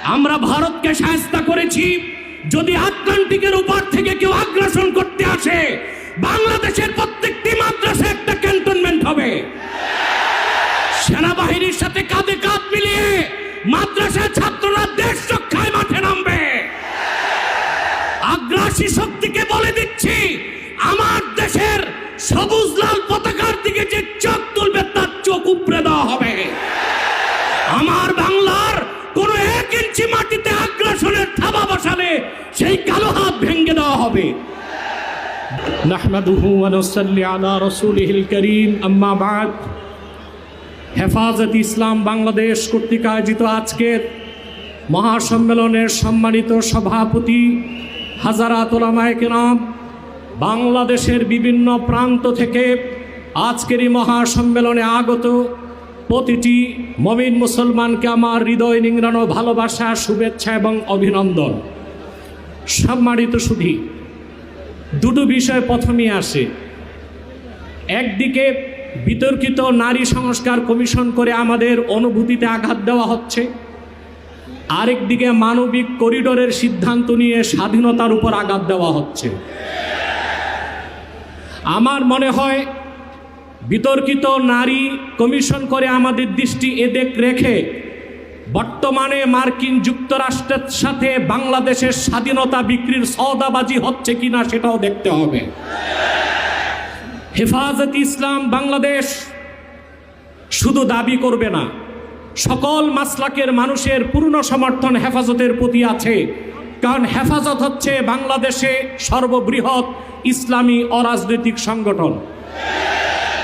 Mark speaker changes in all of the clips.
Speaker 1: আমরা ভারতকে সাহায্য করেছি যদি আটলান্টিকের উপর থেকে কেউ আগ্রাসন করতে আসে, বাংলাদেশের প্রত্যেকটি মাদ্রাসা একটা ক্যান্টনমেন্ট হবে। সেনাবাহিনীর সাথে কাঁধে কাঁধ মিলিয়ে মাদ্রাসার ছাত্ররা দেশ রক্ষায় মাঠে নামবে। আগ্রাসী শক্তিকে বলে দিচ্ছি, আমার দেশের সবুজ লাল পতাকার সালে সেই কালো হাত ভেঙে দেওয়া হবে।
Speaker 2: নাহমাদুহু আনসাল্লি আলা রসুলিহিল করিম। আম্মা বাদ। হেফাজত ইসলাম বাংলাদেশ কর্তৃক আয়োজিত আজকের মহাসম্মেলনের সম্মানিত সভাপতি হাজারাত ওলামায়কেরাম বাংলাদেশের বিভিন্ন প্রান্ত থেকে আজকের এই মহাসম্মেলনে আগত প্রতিটি মমিন মুসলমানকে আমার হৃদয় নিংড়ানো ভালোবাসা, শুভেচ্ছা এবং অভিনন্দন। সম্মানিত সুধী, দুটো বিষয় প্রথমে আসে। একদিকে বিতর্কিত নারী সংস্কার কমিশন করে আমাদের অনুভূতিতে আঘাত দেওয়া হচ্ছে। আরেকদিকে মানবিক করিডোরের সিদ্ধান্ত নিয়ে স্বাধীনতার উপর আঘাত দেওয়া হচ্ছে। আমার মনে হয় বিতর্কিত নারী কমিশন করে আমাদের দৃষ্টি এদেক রেখে বর্তমানে মার্কিন যুক্তরাষ্ট্রের সাথে বাংলাদেশের স্বাধীনতা বিক্রির সওদাবাজি হচ্ছে কিনা সেটাও দেখতে হবে। হেফাজত ইসলাম বাংলাদেশ শুধু দাবি করবে না, সকল মাসলাকের মানুষের পূর্ণ সমর্থন হেফাজতের প্রতি আছে, কারণ হেফাজত হচ্ছে বাংলাদেশে সর্ববৃহৎ ইসলামী অরাজনৈতিক সংগঠন।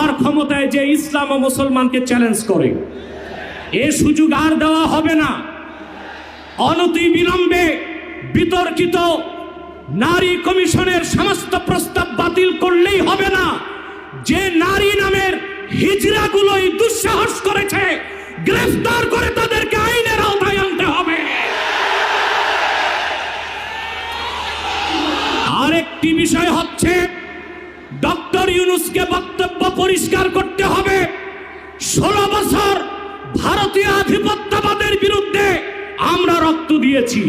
Speaker 2: আর ক্ষমতায় যে ইসলাম ও মুসলমানকে চ্যালেঞ্জ করে, এ সুযোগ আর দেওয়া হবে না। অনতি বিলম্বে বিতর্কিত নারী কমিশনের সমস্ত প্রস্তাব বাতিল করলেই হবে না। যে নারী নামের হিজড়াগুলোই দুঃসাহস করেছে, গ্রেফতার করে তাদেরকে আইনের আওতায় আনতে হবে। আরেকটি বিষয় হচ্ছে ইউনুসকে বক্তব্য পরিষ্কার করতে হবে। ষোলো বছর ভারতীয় আধিপত্যবাদের বিরুদ্ধে আমরা রক্ত দিয়েছি।